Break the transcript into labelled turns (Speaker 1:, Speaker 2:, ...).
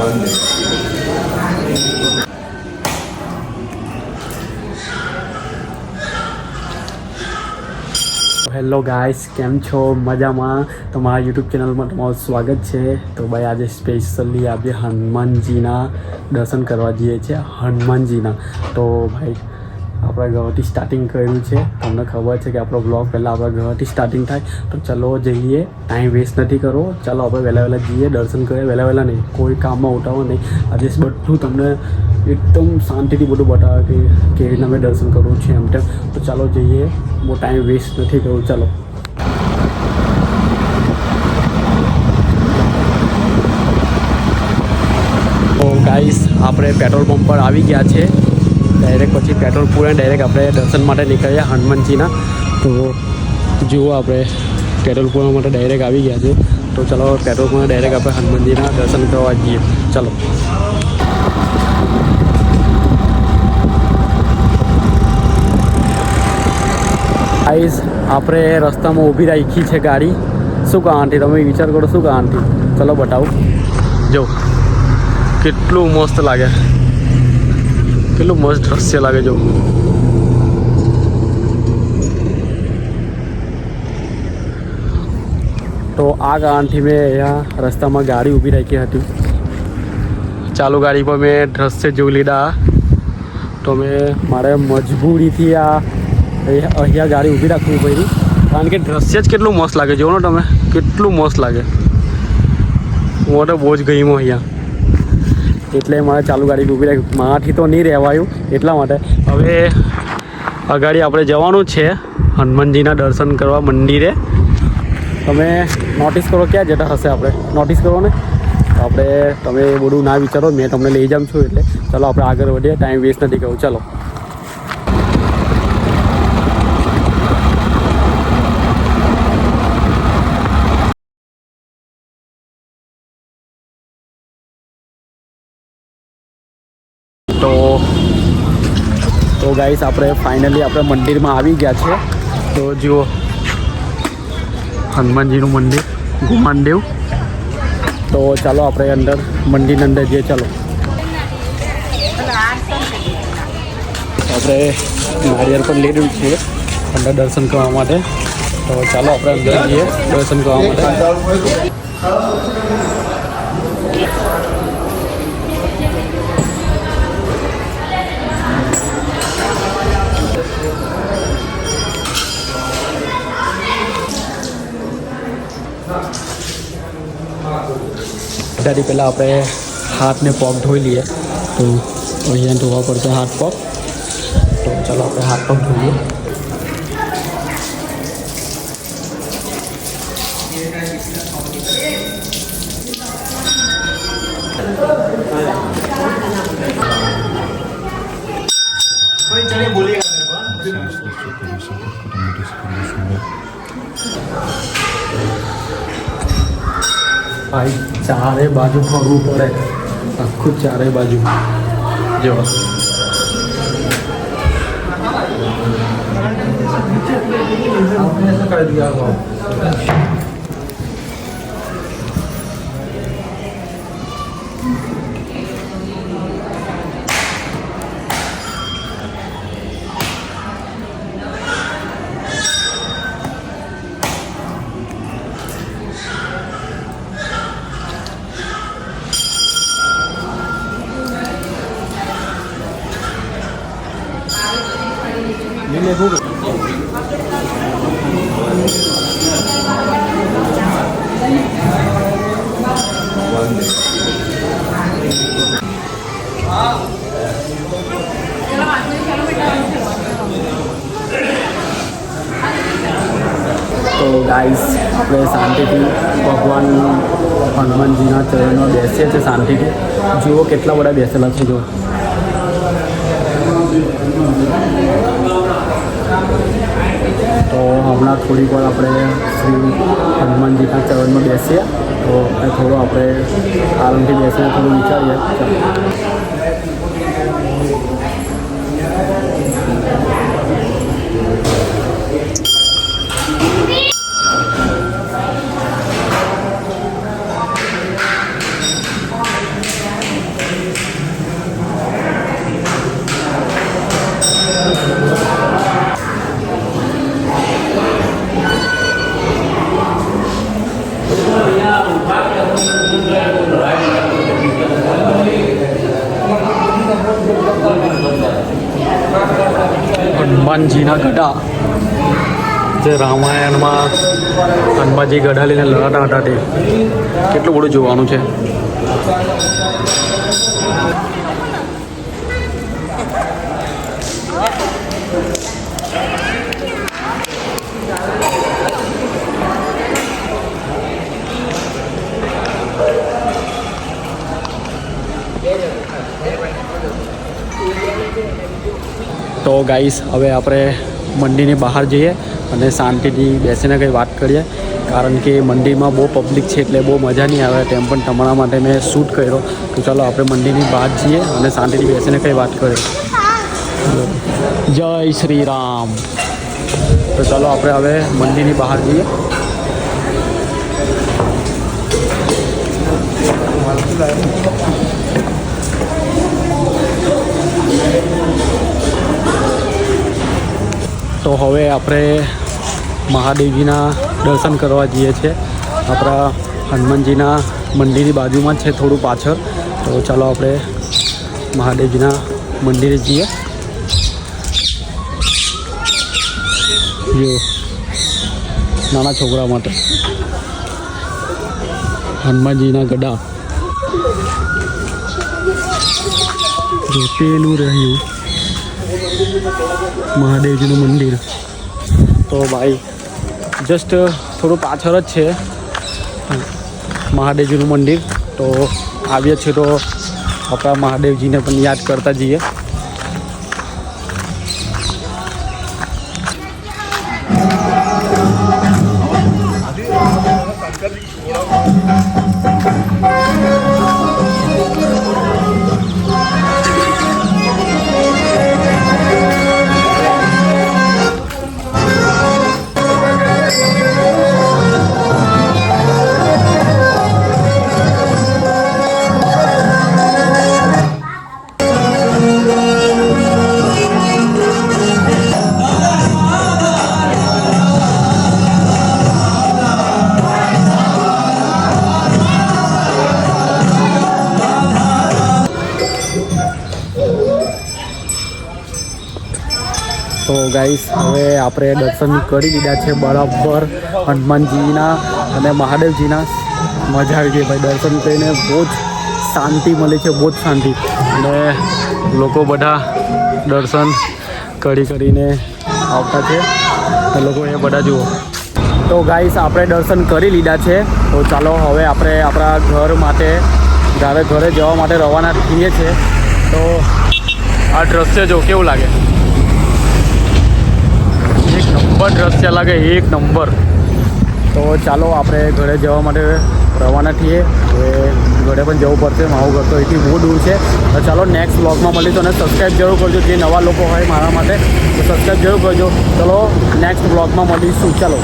Speaker 1: one day. Hello guys, કેમ છો? મજામાં? તમારા યુટ્યુબ ચેનલમાં તમારું સ્વાગત છે. તો ભાઈ, આજે સ્પેશિયલી આજે હનુમાનજીના દર્શન કરવા જઈએ છીએ. હનુમાનજીના. તો ભાઈ આપણે ઘરથી સ્ટાર્ટિંગ કર્યું છે. તમને ખબર છે કે આપણો બ્લોગ પહેલાં આપણે ઘરથી સ્ટાર્ટિંગ થાય. તો ચલો જઈએ. ટાઈમ વેસ્ટ નથી કરવો. ચાલો આપણે વહેલા વહેલા જઈએ. દર્શન કરીએ. વહેલા વહેલા નહીં. કોઈ કામમાં ઉઠાવો નહીં. આજે બધું તમને એકદમ શાંતિથી બધું બતાવે કે કેવી રીતના મેં દર્શન કરવું છે એમ તેમ. તો ચાલો જઈએ. બહુ ટાઈમ વેસ્ટ નથી કરવું. ચાલો. ગાઈસ આપણે પેટ્રોલ પંપ પર આવી ગયા છે. ડાયરેક્ટ પછી પેટ્રોલ પૂરે ડાયરેક્ટ આપણે દર્શન માટે નીકળ્યા હનુમાનજીના. તો જુઓ આપણે પેટ્રોલ પૂરા માટે ડાયરેક્ટ આવી ગયા છે. તો ચલો પેટ્રોલ પૂરા ડાયરેક્ટ આપણે હનુમાનજીના દર્શન કરવા જઈએ. ચલો. આઈઝ આપણે રસ્તામાં ઊભી રાખી છે ગાડી. શું આંટી તમે વિચાર કરો, શું આંટી ચલો બતાવો. જો, કેટલું મસ્ત લાગે. કેટલું મસ્ત દ્રશ્ય લાગે જો તો આ કારણથી મેં અહીંયા રસ્તામાં ગાડી ઊભી રાખી હતી. ચાલુ ગાડી પર મેં દ્રશ્ય જોઈ લીધા. તો મેં મારે મજબૂરીથી આ અહીંયા અહીંયા ગાડી ઊભી રાખવી પડી. કારણ કે દ્રશ્ય જ કેટલું મસ્ત લાગે જુઓ ને તમે. કેટલું મસ્ત લાગે. હું તો બહુ જ ગઈમો અહીંયા. એટલે મારે ચાલુ ગાડી ઊભી રાખી. મારાથી તો નહીં રહેવાયું એટલા માટે. હવે અગાડી આપણે જવાનું છે હનુમાનજીના દર્શન કરવા મંદિરે. તમે નોટિસ કરો ક્યાં જતા હશે આપણે? નોટિસ કરો ને. આપણે તમે બધું ના વિચારો, મેં તમને લઈ જાઉં છું એટલે. ચાલો, આપણે આગળ વધીએ. ટાઈમ વેસ્ટ નથી કહું ચાલો. તો તો ગાઈસ આપણે ફાઇનલી આપણે મંદિરમાં આવી ગયા છે. તો જુઓ, હનુમાનજીનું મંદિર, ગુમાનદેવ. તો ચાલો આપણે અંદર, મંદિરની અંદર જઈએ, ચાલો. આપણે નારિયેળ લઈ રહ્યું છે, અંદર દર્શન કરવા માટે. તો ચાલો આપણે અંદર જઈએ, દર્શન કરવા માટે. ત્યાંથી પહેલાં આપણે હાથને પગ ધોઈ લઈએ. તો અહીંયા ધોવા પડશે હાથ પગ. તો ચાલો આપણે હાથ પગ ધોઈએ. ભાઈ ચારે બાજુ ફરવું પડે આખું ચારે બાજુ જો લીલે આપણે શાંતિથી ભગવાન હનુમાનજીના ચરણમાં બેસીએ છીએ શાંતિથી જુઓ કેટલા બધા બેસેલા છે જુઓ તો હમણાં થોડીક વાર આપણે શ્રી હનુમાનજીના ચરણમાં બેસીએ તો એ થોડું આપણે આરામથી બેસીને થોડું વિચારીએ હનુમાનજીના ગઢા. જે રામાયણમાં હનુમાનજી ગઢા લઈને લડાતા હતા તે. કેટલું બધું જોવાનું છે. ગાઈસ, હવે આપણે મંદિરની બહાર જઈએ અને શાંતિથી બેસીને કંઈ વાત કરીએ. કારણ કે મંદિરમાં બહુ પબ્લિક છે એટલે બહુ મજા નહીં આવે તેમ પણ તમારા માટે મેં શૂટ કર્યો. તો ચાલો આપણે મંદિરની બહાર જઈએ અને શાંતિથી બેસીને કંઈ વાત કરીએ. જય શ્રી રામ તો ચાલો આપણે હવે મંદિરની બહાર જઈએ. તો હવે આપણે મહાદેવજીના દર્શન કરવા જઈએ છીએ. આપણા હનુમાનજીના મંદિરની બાજુમાં છે થોડું પાછળ. તો ચાલો આપણે મહાદેવજીના મંદિરે જઈએ. જો, નાના છોકરા માટે. હનુમાનજીના ગડા. રહ્યું. મહાદેવજીનું મંદિર. તો ભાઈ જસ્ટ થોડું પાછળ જ છે મહાદેવજીનું મંદિર. તો આવીએ છીએ તો આપણા મહાદેવજીને પણ યાદ કરતા જઈએ. તો ગાઈસ હવે આપણે દર્શન કરી લીધા છે બરાબર હનુમાનજીના અને મહાદેવજીના. મજા આવી ગઈ ભાઈ, દર્શન કરીને બહુ જ શાંતિ મળી છે, બહુ જ શાંતિ. અને લોકો બધા દર્શન કરી કરીને આવતા છે. એ લોકો એ બધા જુઓ. તો ગાઈસ આપણે દર્શન કરી લીધા છે. તો ચાલો હવે આપણે આપણા ઘર માટે, જ્યારે ઘરે જવા માટે રવાના થઈએ છીએ, તો આ દ્રશ્ય જો કેવું લાગે? નંબર દ્રશ્ય લાગે એક નંબર. તો ચાલો આપણે ઘરે જવા માટે રવાના થઈએ. હવે ઘરે પણ જવું પડશે. મારું ઘર તો અહીંથી બહુ દૂર છે. તો ચાલો નેક્સ્ટ બ્લોગમાં મળીશું અને સબસ્ક્રાઈબ જરૂર કરજો. જે નવા લોકો હોય મારા માટે, તો સબસ્ક્રાઈબ જરૂર કરજો. ચલો નેક્સ્ટ બ્લોગમાં મળીશું. ચાલો.